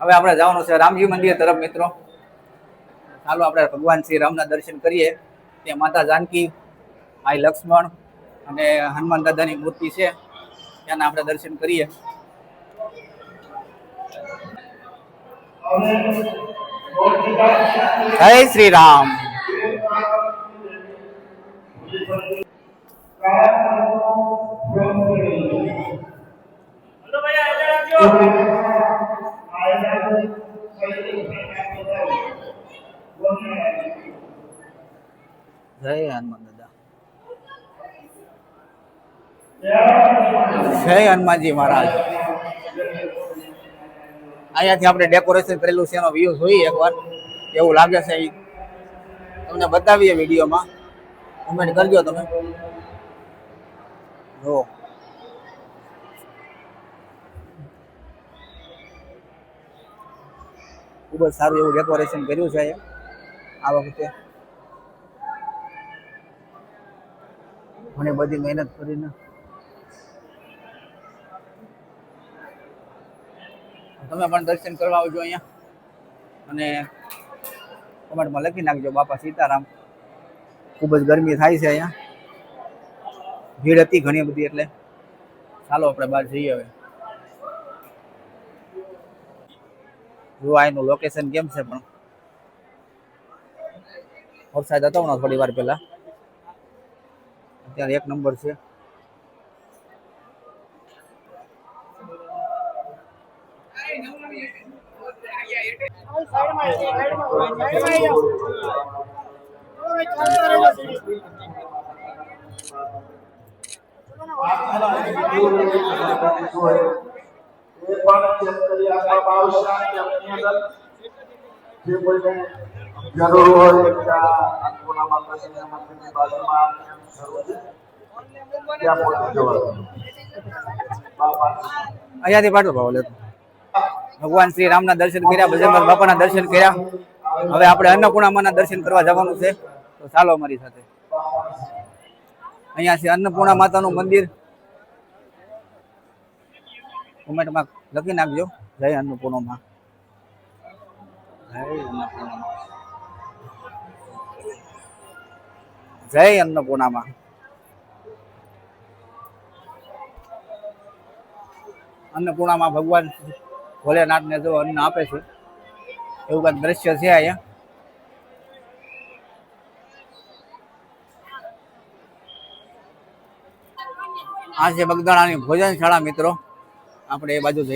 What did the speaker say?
હવે આપણે જવાનું છે રામજી મંદિર તરફ, મિત્રો. ચાલો આપણે ભગવાન શ્રી રામના દર્શન કરીએ. ત્યાં માતા જાનકી, ભાઈ લક્ષ્મણ અને હનુમાન દાદાની મૂર્તિ છે. ત્યાંના આપણે દર્શન કરીએ. જય શ્રી રામ. જય હનુમાન દાદા. જય હનુમાનજી મહારાજ. અહીંયાથી આપણે ડેકોરેશન કરેલું છે એનો વ્યૂ જોઈએ એકવાર. એવું લાગે છે તમને બતાવીએ વિડીયોમાં. કમેન્ટ કરજો તમે. જો. ખૂબ જ સારું એવું ડેકોરેશન કર્યું છે આ વખતે. ઘણી બધી મહેનત કરીને. તમે પણ દર્શન કરવા આવજો અહીંયા. અને કમેન્ટમાં લખી નાખજો બાપા સીતારામ. ખૂબ જ ગરમી થાય છે અહીંયા. ભીડ હતી ઘણી બધી એટલે. ચાલો આપણે બહાર જઈએ હવે. જો આ એનું લોકેશન કેમ છે પણ. વરસાદ હતો ને થોડી વાર પહેલા. અત્યારે એક નંબર છે એ પણ ચેક કરી આપવામાં આવશે અને એમની અંદર જે કોઈને જરૂર હોય અહીંયાથી પાછો ભાવ લેતો ભગવાન શ્રી રામના દર્શન કર્યા બજરંગ બાપાના દર્શન કર્યા. હવે આપણે અન્નપૂર્ણામાના દર્શન કરવા જવાનું છે. તો ચાલો અમારી સાથે. અહીંયા છે અન્નપૂર્ણા માતાનું મંદિર. કોમેન્ટમાં લખી નાખજો. જય અન્નપૂર્ણામાં. જય અન્નપૂર્ણામાં. જય અન્નપૂર્ણામાં. અન્નપૂર્ણામાં ભગવાન ભોલેનાથને જો અન્ન આપે છે, એવું કંઈક દ્રશ્ય છે અહીંયા? આ છે બગદાણાની ભોજનશાળા મિત્રો. આપણે એ બાજુ જઈએ.